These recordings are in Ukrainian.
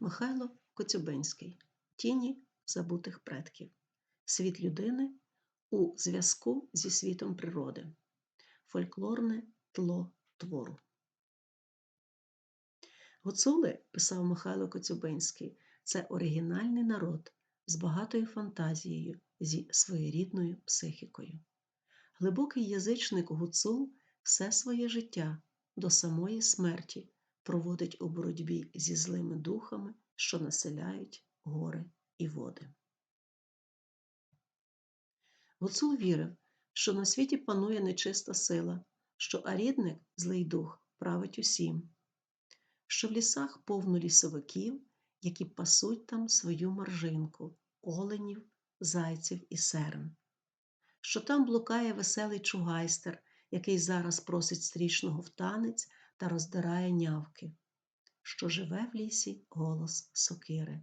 Михайло Коцюбинський Тіні забутих предків. Світ людини у зв'язку зі світом природи. Фольклорне тло твору. Гуцули, писав Михайло Коцюбинський, це оригінальний народ з багатою фантазією, зі своєрідною психікою. Глибокий язичник гуцул все своє життя до самої смерті проводить у боротьбі зі злими духами, що населяють гори і води. Гуцул вірив, що на світі панує нечиста сила, що арідник, злий дух, править усім, що в лісах повно лісовиків, які пасуть там свою маржинку, оленів, зайців і серн, що там блукає веселий чугайстер, який зараз просить стрічного в танець та роздирає нявки, що живе в лісі голос сокири.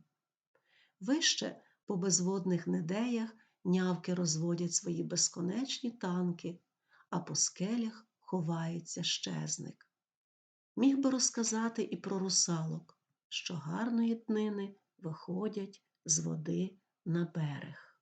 Вище по безводних недеях нявки розводять свої безконечні танки, а по скелях ховається щезник. Міг би розказати і про русалок, що гарної днини виходять з води на берег.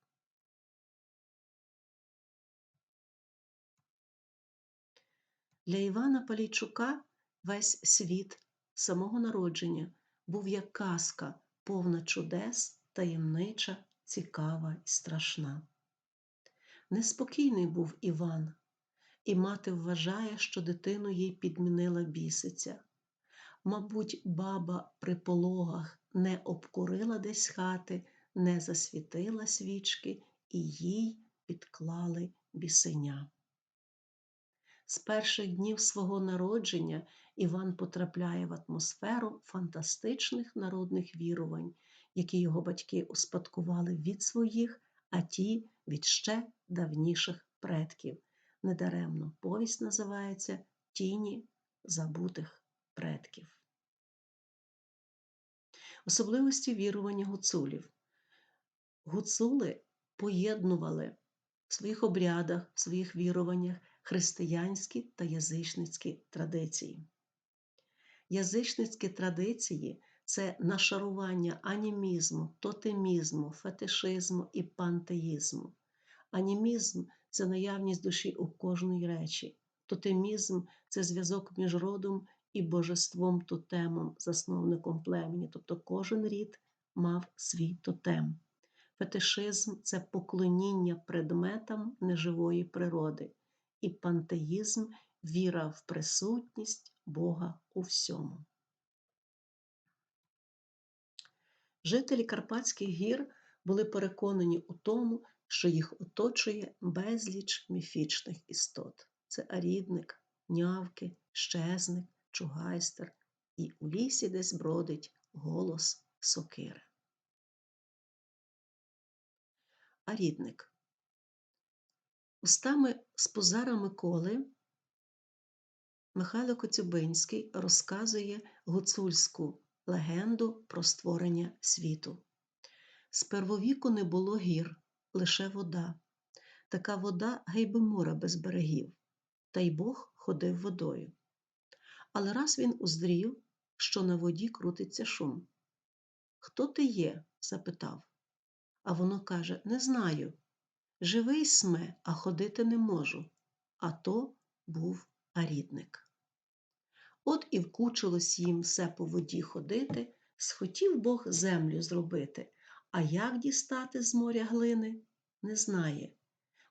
Для Івана Палійчука весь світ самого народження був як казка, повна чудес, таємнича, цікава і страшна. Неспокійний був Іван, і мати вважає, що дитину їй підмінила бісиця. Мабуть, баба при пологах не обкурила десь хати, не засвітила свічки, і їй підклали бісеня. З перших днів свого народження Іван потрапляє в атмосферу фантастичних народних вірувань, які його батьки успадкували від своїх, а ті від ще давніших предків. Недаремно повість називається Тіні забутих предків. Особливості вірування гуцулів. Гуцули поєднували в своїх обрядах, в своїх віруваннях християнські та язичницькі традиції. Язичницькі традиції це нашарування анімізму, тотемізму, фетишизму і пантеїзму. Анімізм це наявність душі у кожної речі. Тотемізм це зв'язок між родом і божеством тотемом, засновником племені, тобто кожен рід мав свій тотем. Фетишизм це поклоніння предметам неживої природи, і пантеїзм віра в присутність Бога у всьому. Жителі Карпатських гір були переконані у тому, що їх оточує безліч міфічних істот. Це арідник, нявки, щезник, чугайстер, і у лісі десь бродить голос сокири. Арідник. Устами Спозара Миколи Михайло Коцюбинський розказує гуцульську легенду про створення світу. З первовіку не було гір, лише вода. Така вода гейби мора без берегів, та й Бог ходив водою. Але раз він уздрів, що на воді крутиться шум. Хто ти є? запитав. А воно каже: Не знаю. Живий сме, а ходити не можу. А то був арідник. От і вкучилось їм все по воді ходити, схотів Бог землю зробити, а як дістати з моря глини, не знає,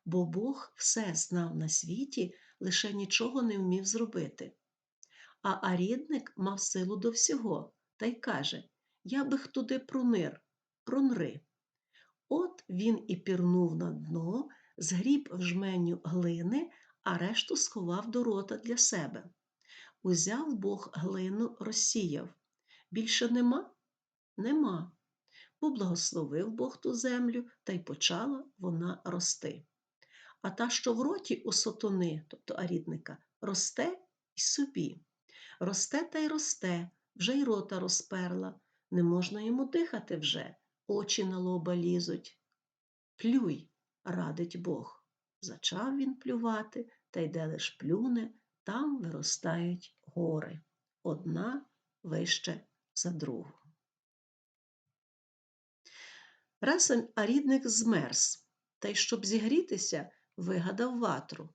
бо Бог все знав на світі, лише нічого не вмів зробити. А арідник мав силу до всього та й каже Я би туди пронир, пронри. От він і пірнув на дно, згріб в жменю глини, а решту сховав до рота для себе. Узяв Бог глину, розсіяв. Більше нема? Нема. Поблагословив Бог ту землю, та й почала вона рости. А та, що в роті у сотони, тобто арідника, росте й собі. Росте та й росте, вже й рота розперла, не можна йому дихати вже, очі на лоба лізуть. Плюй, радить Бог. Зачав він плювати, та й де лиш плюне, там виростають гори, одна вище за другу. Раз арідник змерз, та й щоб зігрітися, вигадав ватру.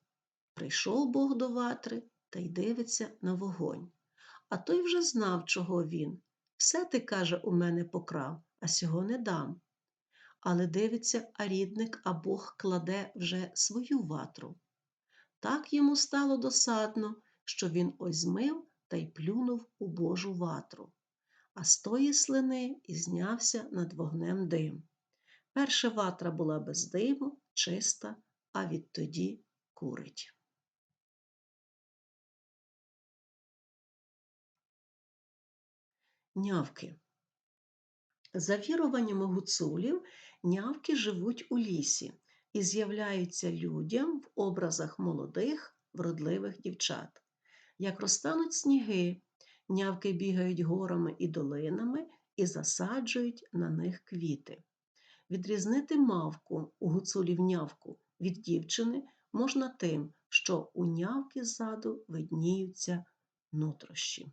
Прийшов Бог до ватри та й дивиться на вогонь. А той вже знав, чого він. Все ти, каже, у мене покрав, а сього не дам. Але дивиться, а рідник, а Бог кладе вже свою ватру. Так йому стало досадно, що він ось змив та й плюнув у Божу ватру. А з тої слини і знявся над вогнем дим. Перша ватра була без диму, чиста, а відтоді курить. Нявки. За віруваннями гуцулів, нявки живуть у лісі і з'являються людям в образах молодих, вродливих дівчат. Як розтануть сніги, нявки бігають горами і долинами і засаджують на них квіти. Відрізнити мавку у гуцулів нявку від дівчини можна тим, що у нявки ззаду видніються нутрощі.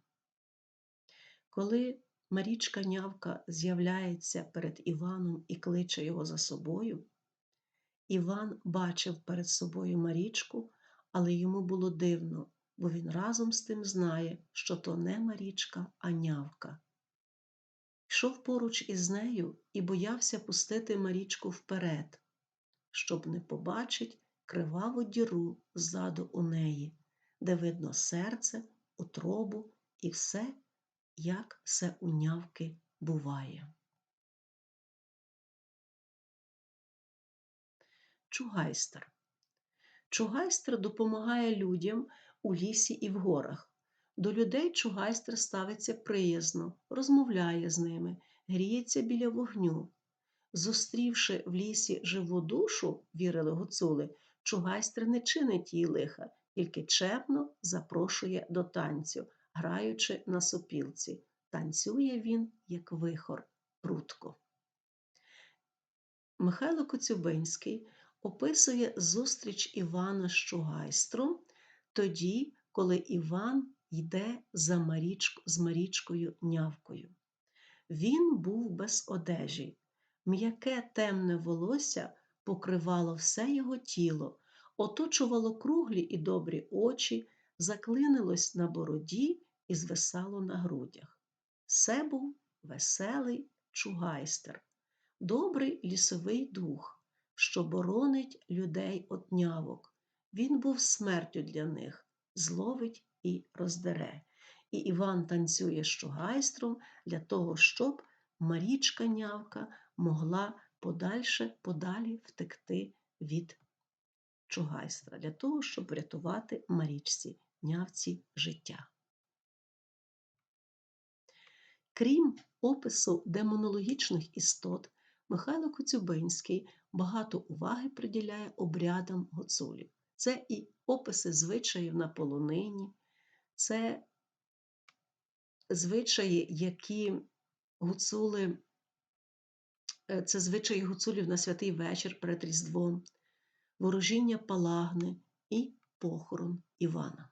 Коли Марічка нявка з'являється перед Іваном і кличе його за собою, Іван бачив перед собою Марічку, але йому було дивно, бо він разом з тим знає, що то не Марічка, а нявка. Йшов поруч із нею і боявся пустити Марічку вперед, щоб не побачить криваву діру ззаду у неї, де видно серце, утробу і все, як все у нявки буває. Чугайстер. Чугайстер допомагає людям у лісі і в горах. До людей чугайстер ставиться приязно, розмовляє з ними, гріється біля вогню. Зустрівши в лісі живу душу, вірили гуцули, чугайстер не чинить їй лиха, тільки чепно запрошує до танцю, граючи на сопілці. Танцює він, як вихор, прутко. Михайло Коцюбинський описує зустріч Івана з Чугайстром тоді, коли Іван йде за Марічко, з Марічкою нявкою. Він був без одежі, м'яке темне волосся покривало все його тіло, оточувало круглі і добрі очі, заклинилось на бороді і звисало на грудях. Це був веселий чугайстер, добрий лісовий дух, що боронить людей от нявок. Він був смертю для них, зловить і роздере. І Іван танцює з чугайстром для того, щоб Марічка нявка могла подальше подалі втекти від чугайстра, для того, щоб врятувати Марічці нявці життя. Крім опису демонологічних істот, Михайло Коцюбинський багато уваги приділяє обрядам гуцулів. Це і описи звичаїв на полонині, це звичаї, які гуцули, е, це звичаї гуцулів на святий вечір перед Різдвом, ворожіння палагни і похорон Івана.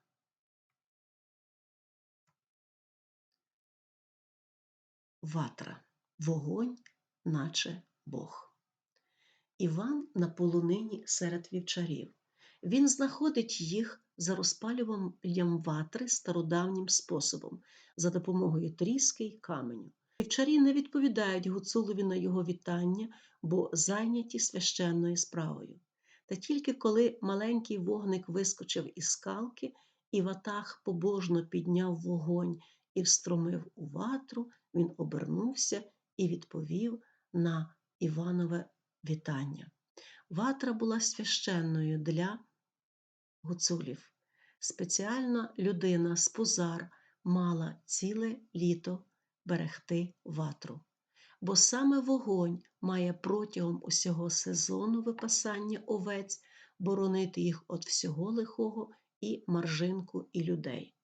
Ватра вогонь, наче Бог. Іван на полонині серед вівчарів. Він знаходить їх за розпалюванням ватри стародавнім способом, за допомогою тріски й каменю. Вівчарі не відповідають гуцулові на його вітання, бо зайняті священною справою. Та тільки коли маленький вогник вискочив із скалки, і ватах побожно підняв вогонь і встромив у ватру, він обернувся і відповів на Іванове вітання. Ватра була священною для гуцулів. Спеціальна людина з позар мала ціле літо берегти ватру, бо саме вогонь має протягом усього сезону випасання овець боронити їх від всього лихого і маржинку і людей.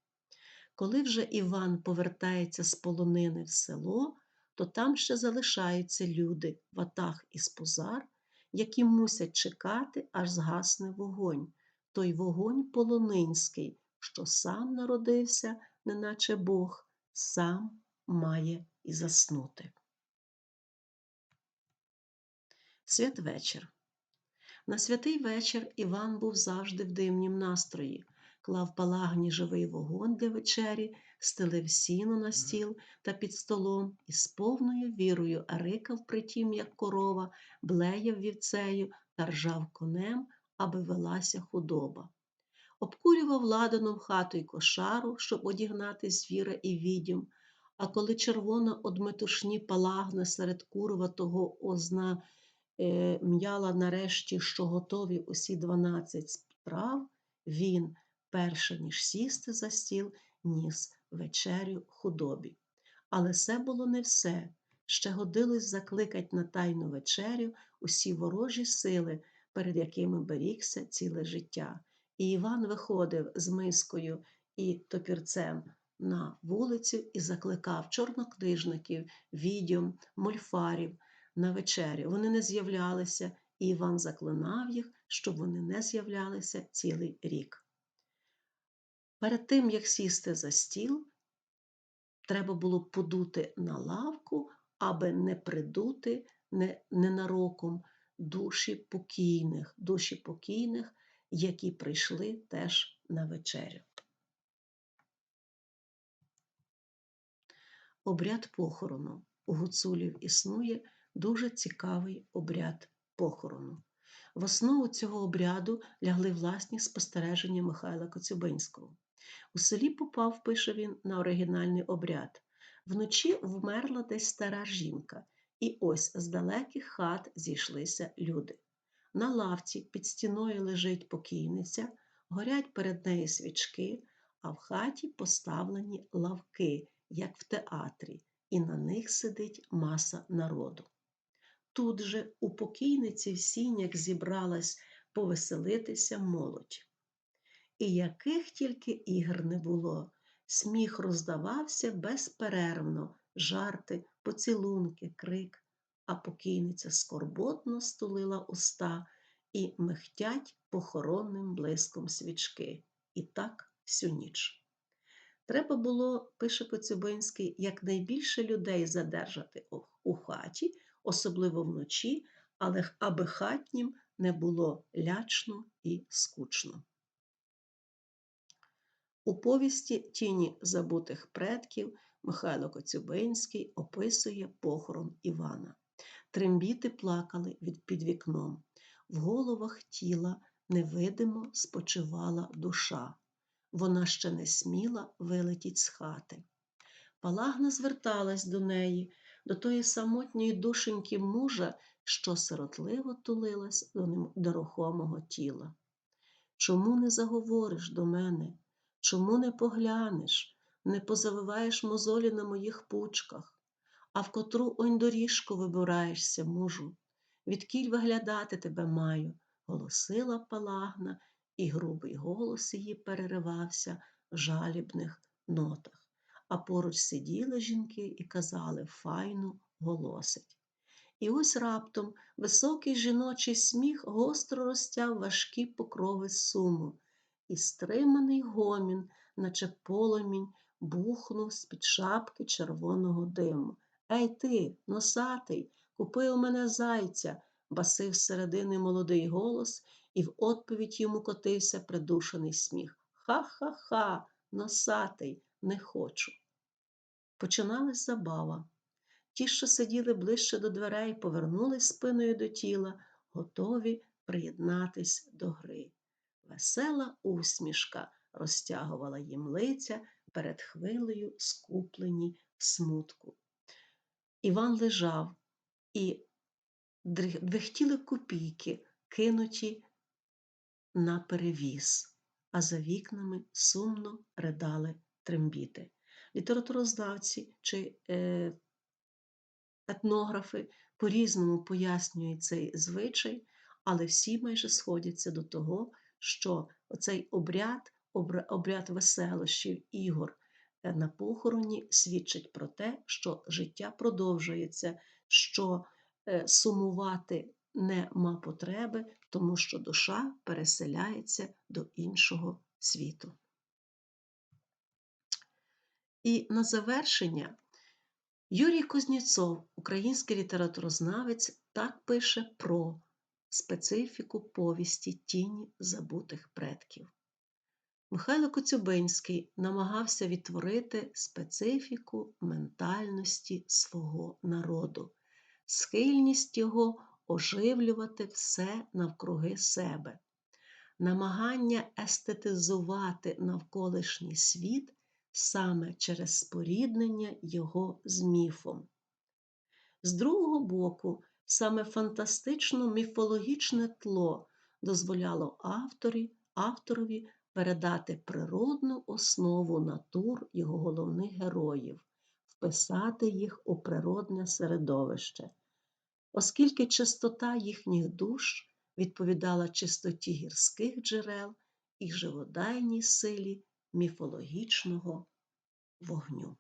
Коли вже Іван повертається з полонини в село, то там ще залишаються люди, ватах із позар, які мусять чекати, аж згасне вогонь, той вогонь полонинський, що сам народився, неначе Бог, сам має і заснути. Святвечір. На святий вечір Іван був завжди в дивнім настрої, клав палагні живий вогонь для вечері, стелив сіно на стіл та під столом і з повною вірою рикав притім, як корова, блеяв вівцею та ржав конем, аби велася худоба. Обкурював ладаном хату й кошару, щоб одігнати звіра і відьом, а коли червона од метушні палагна серед курва того озна е, м'яла нарешті, що готові усі дванадцять справ, він, перше ніж сісти за стіл, ніс вечерю худобі. Але це було не все. Ще годилось закликать на тайну вечерю усі ворожі сили, перед якими берігся ціле життя. І Іван виходив з мискою і топірцем на вулицю і закликав чорнокнижників, відьом, мольфарів на вечерю. Вони не з'являлися, і Іван заклинав їх, щоб вони не з'являлися цілий рік. Перед тим, як сісти за стіл, треба було подути на лавку, аби не придути ненароком душі покійних, душі покійних, які прийшли теж на вечерю. Обряд похорону. У гуцулів існує дуже цікавий обряд похорону. В основу цього обряду лягли власні спостереження Михайла Коцюбинського. У селі попав, пише він, на оригінальний обряд. Вночі вмерла десь стара жінка, і ось з далеких хат зійшлися люди. На лавці під стіною лежить покійниця, горять перед нею свічки, а в хаті поставлені лавки, як в театрі, і на них сидить маса народу. Тут же у покійниці в сінях зібралась повеселитися молодь. І яких тільки ігр не було, сміх роздавався безперервно, жарти, поцілунки, крик, а покійниця скорботно стулила уста і михтять похоронним блиском свічки. І так всю ніч. Треба було, пише Коцюбинський, якнайбільше людей задержати у хаті, особливо вночі, але аби хатнім не було лячно і скучно. У повісті Тіні забутих предків Михайло Коцюбинський описує похорон Івана. Трембіти плакали від під вікном. В головах тіла невидимо спочивала душа. Вона ще не сміла вилетіть з хати. Палагна зверталась до неї, до тої самотньої душеньки мужа, що сиротливо тулилась до нерухомого тіла. Чому не заговориш до мене? Чому не поглянеш, не позавиваєш мозолі на моїх пучках, а в котру онь доріжку вибираєшся, мужу? Відкіль виглядати тебе маю, голосила палагна, і грубий голос її переривався в жалібних нотах. А поруч сиділи жінки і казали файну голосить. І ось раптом високий жіночий сміх гостро розтяв важкі покрови суму і стриманий гомін, наче поломінь, бухнув з-під шапки червоного диму. Ей ти, носатий, купи у мене зайця, басив середини молодий голос, і в відповідь йому котився придушений сміх. Ха-ха-ха, носатий, не хочу. Починалась забава. Ті, що сиділи ближче до дверей, повернулись спиною до тіла, готові приєднатись до гри. Весела усмішка розтягувала їм лиця перед хвилею, скуплені в смутку. Іван лежав і двихтіли копійки, кинуті на перевіз, а за вікнами сумно ридали трембіти. Літературознавці чи е, етнографи по-різному пояснюють цей звичай, але всі майже сходяться до того, що оцей обряд, обряд веселощів, ігор е, на похороні свідчить про те, що життя продовжується, що е, сумувати нема потреби, тому що душа переселяється до іншого світу. І на завершення Юрій Кузнєцов, український літературознавець, так пише про специфіку повісті Тіні забутих предків. Михайло Коцюбинський намагався відтворити специфіку ментальності свого народу, схильність його оживлювати все навкруги себе, намагання естетизувати навколишній світ саме через споріднення його з міфом. З другого боку, саме фантастично-міфологічне тло дозволяло авторі, авторові передати природну основу натур його головних героїв, вписати їх у природне середовище, оскільки чистота їхніх душ відповідала чистоті гірських джерел і живодайній силі міфологічного вогню.